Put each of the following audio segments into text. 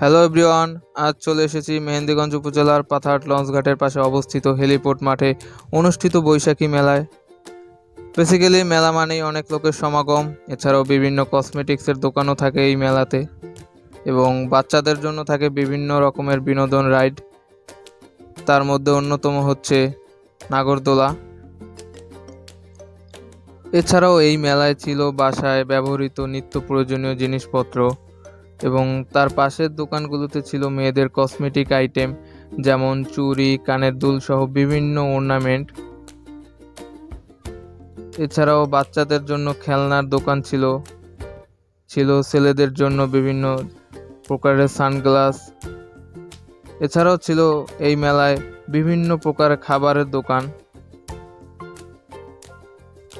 Hello everyone আজ চলে এসেছি মেহেন্দিগঞ্জ উপজেলার পাথারহাট লঞ্চঘাটের পাশে অবস্থিত হেলিপোর্ট মাঠে অনুষ্ঠিত বৈশাখী মেলায়। বেসিক্যালি মেলা মানেই অনেক লোকের সমাগম, এছাড়াও বিভিন্ন কসমেটিক্সের দোকানও থাকে এই মেলাতে এবং বাচ্চাদের জন্য থাকে বিভিন্ন রকমের বিনোদন রাইড তার মধ্যে অন্যতম হচ্ছে নাগরদোলা। এছাড়াও এই মেলায় ছিল বাসায় ব্যবহৃত নিত্য প্রয়োজনীয় জিনিসপত্র। এবং তার পাশের দোকানগুলোতে ছিল মেয়েদের কসমেটিক আইটেম, যেমন চুড়ি, কানের দুল সহ বিভিন্ন অর্নামেন্ট এছাড়াও বাচ্চাদের জন্য খেলনার দোকান ছিল। ছিল ছেলেদের জন্য বিভিন্ন প্রকারের সানগ্লাস। এছাড়াও ছিল এই মেলায় বিভিন্ন প্রকারের খাবারের দোকান।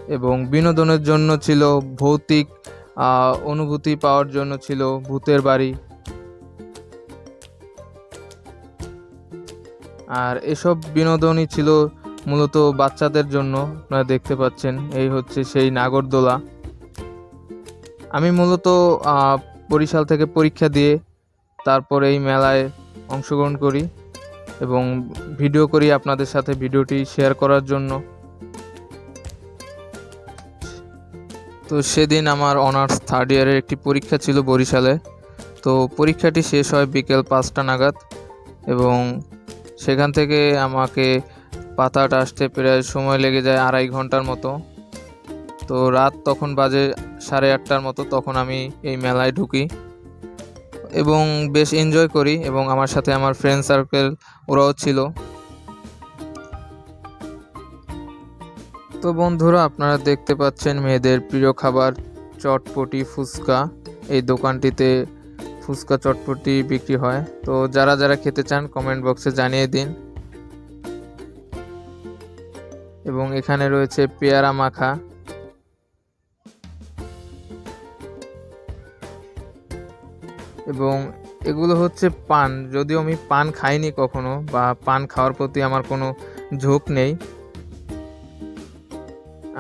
এবং বিনোদনের জন্য ছিল ভৌতিক অনুভূতি পাওয়ার জন্য ছিল ভূতের বাড়ি। আর এসব বিনোদনই ছিল মূলত বাচ্চাদের জন্য, আপনারা দেখতে পাচ্ছেন। এই হচ্ছে সেই নাগরদোলা। আমি মূলত বরিশাল থেকে পরীক্ষা দিয়ে তারপর এই মেলায় অংশগ্রহণ করি এবং ভিডিও করি আপনাদের সাথে ভিডিওটি শেয়ার করার জন্য। তো সেদিন আমার অনার্স থার্ড ইয়ারের একটি পরীক্ষা ছিল বরিশালে। তো পরীক্ষাটি শেষ হয় বিকেল পাঁচটা নাগাদ এবং সেখান থেকে আমাকে পাতাটা আসতে প্রায় সময় লেগে যায় আড়াই ঘণ্টার মতো। তো রাত তখন বাজে সাড়ে আটটার মতো, তখন আমি এই মেলায় ঢুকি এবং বেশ এনজয় করি এবং আমার সাথে আমার ফ্রেন্ড সার্কেল ওরাও ছিল। তো বন্ধুরা, আপনারা দেখতে পাচ্ছেন মেয়েদের প্রিয় খাবার, চটপটি ফুচকা। এই দোকানটিতে ফুচকা, চটপটি বিক্রি হয়। তো যারা যারা খেতে চান কমেন্ট বক্সে জানিয়ে দিন। এবং এখানে রয়েছে পেয়ারা মাখা। এবং এগুলো হচ্ছে পান। যদিও আমি পান খাইনি কখনো, বা পান খাওয়ার প্রতি আমার কোনো ঝোঁক নেই।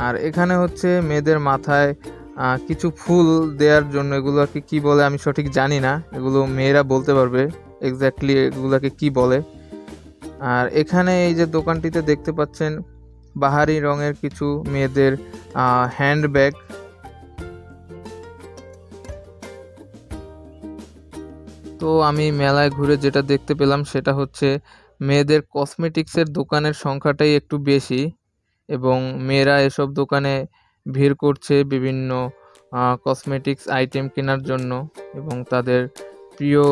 আর এখানে হচ্ছে মেয়েদের মাথায় কিছু ফুল দেওয়ার জন্য এগুলো আর কি কী বলে আমি সঠিক জানি না। এগুলো মেয়েরা বলতে পারবে এক্স্যাক্টলি এগুলোকে কি বলে। আর এখানে এই যে দোকানটিতে দেখতে পাচ্ছেন বাহারি রঙের কিছু মেয়েদের হ্যান্ড ব্যাগ তো আমি মেলায় ঘুরে যেটা দেখতে পেলাম সেটা হচ্ছে মেয়েদের কসমেটিক্সের দোকানের সংখ্যাটাই একটু বেশি। এবং মেয়েরা এসব দোকানে ভিড় করছে বিভিন্ন কসমেটিক্স আইটেম কেনার জন্য এবং তাদের প্রিয়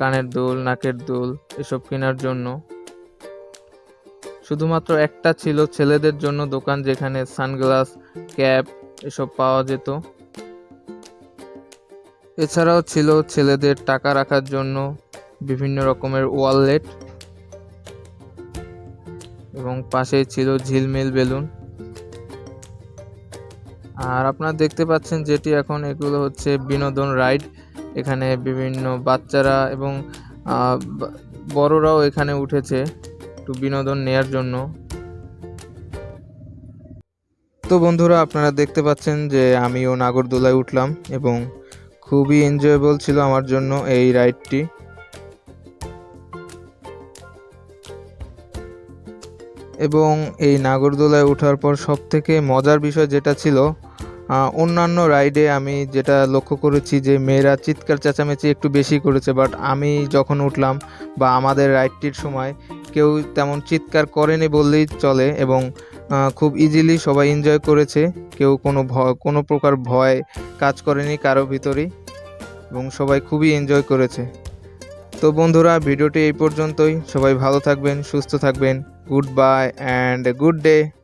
কানের দুল, নাকের দুল এসব কেনার জন্য। শুধুমাত্র একটা ছিল ছেলেদের জন্য দোকান যেখানে সানগ্লাস, ক্যাপ এসব পাওয়া যেত। এছাড়াও ছিল ছেলেদের টাকা রাখার জন্য বিভিন্ন রকমের ওয়ালেট এবং পাশেই ছিল ঝিলমিল বেলুন। আর আপনারা দেখতে পাচ্ছেন যেটি এখন, এগুলো হচ্ছে বিনোদন রাইড। এখানে বিভিন্ন বাচ্চারা এবং বড়রাও এখানে উঠেছে একটু বিনোদন নেয়ার জন্য। তো বন্ধুরা, আপনারা দেখতে পাচ্ছেন যে আমিও নাগরদোলায় উঠলাম এবং খুবই এনজয়েবল ছিল আমার জন্য এই রাইডটি। এবং এই নাগরদোলায় ওঠার পর সব থেকে মজার বিষয় যেটা ছিল অন্যান্য রাইডে আমি যেটা লক্ষ্য করেছি যে মেয়েরা চিৎকার চেঁচামেচি একটু বেশি করেছে বাট আমি যখন উঠলাম বা আমাদের রাইডটির সময় কেউ তেমন চিৎকার করেনি বললেই চলে এবং খুব ইজিলি সবাই এনজয় করেছে, কেউ কোনো ভয় কোনো প্রকার ভয় কাজ করেনি কারও ভিতরেই এবং সবাই খুবই এনজয় করেছে। তো বন্ধুরা, ভিডিওটি এই পর্যন্তই। সবাই ভালো থাকবেন, সুস্থ থাকবেন। goodbye and a good day.